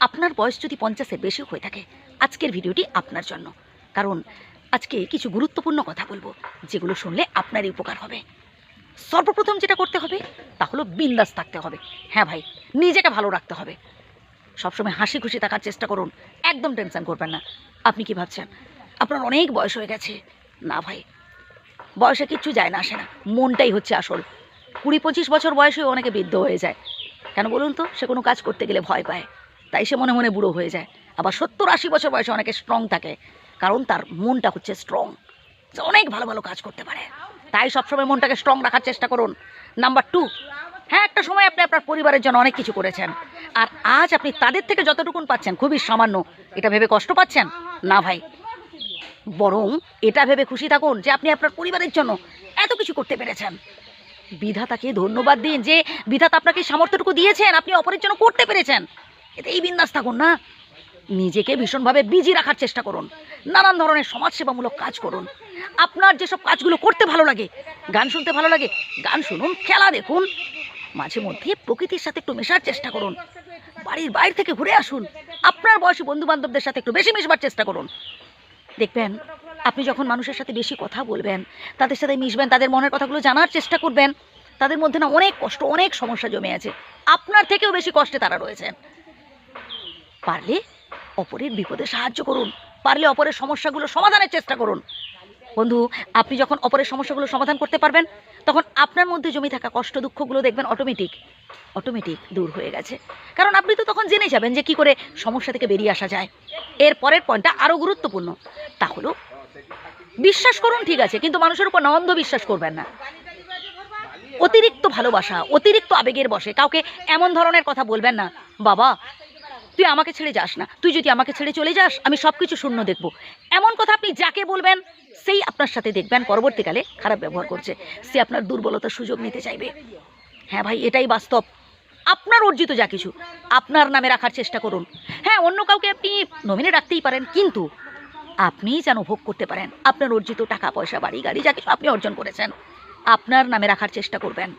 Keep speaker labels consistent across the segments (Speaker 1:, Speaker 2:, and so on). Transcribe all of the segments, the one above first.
Speaker 1: আপনার বয়স যদি পঞ্চাশের বেশি হয়ে থাকে, আজকের ভিডিওটি আপনার জন্য। কারণ আজকে কিছু গুরুত্বপূর্ণ কথা বলব, যেগুলো শুনলে আপনারই উপকার হবে। সর্বপ্রথম যেটা করতে হবে, তা হলো বিন্দাস থাকতে হবে। হ্যাঁ ভাই, নিজেকে ভালো রাখতে হবে। সবসময় হাসি খুশি থাকার চেষ্টা করুন, একদম টেনশন করবেন না। আপনি কি ভাবছেন? আপনার অনেক বয়স হয়ে গেছে। না ভাই, বয়সে কিচ্ছু যায় না, আসে না। মনটাই হচ্ছে আসল। কুড়ি পঁচিশ বছর বয়সে অনেকে বৃদ্ধ হয়ে যায়। কেন বলুন তো, সে কোনো কাজ করতে গেলে ভয় পায়। তাই সে মনে মনে বুড়ো হয়ে যায়। আবার সত্তর আশি বছর বয়সে অনেকে স্ট্রং থাকে, কারণ তার মনটা হচ্ছে স্ট্রং সে অনেক ভালো ভালো কাজ করতে পারে। তাই সবসময় মনটাকে স্ট্রং রাখার চেষ্টা করুন। নাম্বার টু হ্যাঁ একটা সময় আপনি আপনার পরিবারের জন্য অনেক কিছু করেছেন। আর আজ আপনি তাদের থেকে যতটুকুন পাচ্ছেন, খুবই সামান্য, এটা ভেবে কষ্ট পাচ্ছেন? না ভাই। বরং এটা ভেবে খুশি থাকুন যে আপনি আপনার পরিবারের জন্য এত কিছু করতে পেরেছেন। বিধাতাকে ধন্যবাদ দিন যে বিধাতা আপনাকে সামর্থ্যটুকু দিয়েছেন, আপনি অপরের জন্য করতে পেরেছেন। এতেই বিন্দাস থাকুন, না? নিজেকে ভীষণভাবে বিজি রাখার চেষ্টা করুন। নানান ধরনের সমাজসেবামূলক কাজ করুন। আপনার যেসব কাজগুলো করতে ভালো লাগে, গান শুনতে ভালো লাগে, গান শুনুন, খেলা দেখুন, মাঝে মধ্যে প্রকৃতির সাথে একটু মেশার চেষ্টা করুন। বাড়ির বাইরে থেকে ঘুরে আসুন। আপনার বয়সী বন্ধু বান্ধবদের সাথে একটু বেশি মিশবার চেষ্টা করুন। দেখবেন, আপনি যখন মানুষের সাথে বেশি কথা বলবেন, তাদের সাথে মিশবেন, তাদের মনের কথাগুলো জানার চেষ্টা করবেন, তাদের মধ্যে না অনেক কষ্ট, অনেক সমস্যা জমে আছে। আপনার থেকেও বেশি কষ্টে তারা রয়েছেন। পারলে অপরের বিপদে সাহায্য করুন। পারলে অপরের সমস্যাগুলো সমাধানের চেষ্টা করুন। বন্ধু, আপনি যখন অপরের সমস্যাগুলো সমাধান করতে পারবেন, তখন আপনার মধ্যে জমি থাকা কষ্ট দুঃখগুলো দেখবেন অটোমেটিক অটোমেটিক দূর হয়ে গেছে। কারণ আপনি তো তখন জেনে যাবেন যে কি করে সমস্যা থেকে বেরিয়ে আসা যায়। এর পরের পয়েন্টটা আরও গুরুত্বপূর্ণ। তা হলো, বিশ্বাস করুন ঠিক আছে, কিন্তু মানুষের উপর না অন্ধ বিশ্বাস করবেন না। অতিরিক্ত ভালোবাসা, অতিরিক্ত আবেগের বসে, কাউকে এমন ধরনের কথা বলবেন না, বাবা তুই আমাকে ছেড়ে যাস না। তুই যদি আমাকে ছেড়ে চলে যাস, আমি সব কিছু শূন্য দেখব। এমন কথা আপনি যাকে বলবেন, সেই আপনার সাথে দেখবেন। পরবর্তীকালে খারাপ ব্যবহার করছে। সে আপনার দুর্বলতার সুযোগ নিতে চাইবে। হ্যাঁ ভাই, এটাই বাস্তব। আপনার অর্জিত যা কিছু, আপনার নামে রাখার চেষ্টা করুন। হ্যাঁ অন্য কাউকে আপনি নমিনে রাখতেই পারেন, কিন্তু আপনিই যেন ভোগ করতে পারেন। আপনার অর্জিত টাকা, পয়সা, বাড়ি, গাড়ি, যা কিছু আপনি অর্জন করেছেন, আপনার নামে রাখার চেষ্টা করবেন।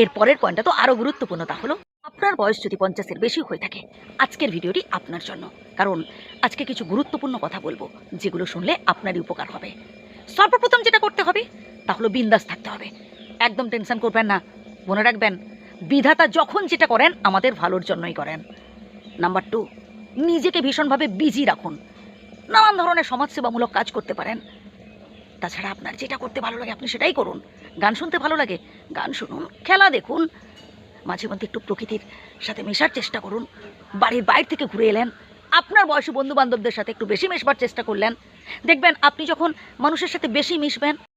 Speaker 1: এর পরের পয়েন্টটা তো আরও গুরুত্বপূর্ণ, তা হলো আপনার বয়স যদি পঞ্চাশের বেশি হয়ে থাকে, আজকের ভিডিওটি আপনার জন্য। কারণ আজকে কিছু গুরুত্বপূর্ণ কথা বলব, যেগুলো শুনলে আপনারই উপকার হবে। সর্বপ্রথম যেটা করতে হবে, তা হলো বিন্দাস থাকতে হবে। একদম টেনশন করবেন না, মনে রাখবেন, বিধাতা যখন যেটা করেন, আমাদের ভালোর জন্যই করেন। নাম্বার টু, নিজেকে ভীষণভাবে বিজি রাখুন। নানান ধরনের সমাজসেবামূলক কাজ করতে পারেন। তাছাড়া আপনার যেটা করতে ভালো লাগে, আপনি সেটাই করুন। গান শুনতে ভালো লাগে, গান শুনুন, খেলা দেখুন মাঝে মধ্যে একটু প্রকৃতির সাথে মেশার চেষ্টা করুন। বাড়ির বাইরে থেকে ঘুরে এলেন। আপনার বয়সী বন্ধু বান্ধবদের সাথে একটু বেশি মেশবার চেষ্টা করলেন। দেখবেন, আপনি যখন মানুষের সাথে বেশি মিশবেন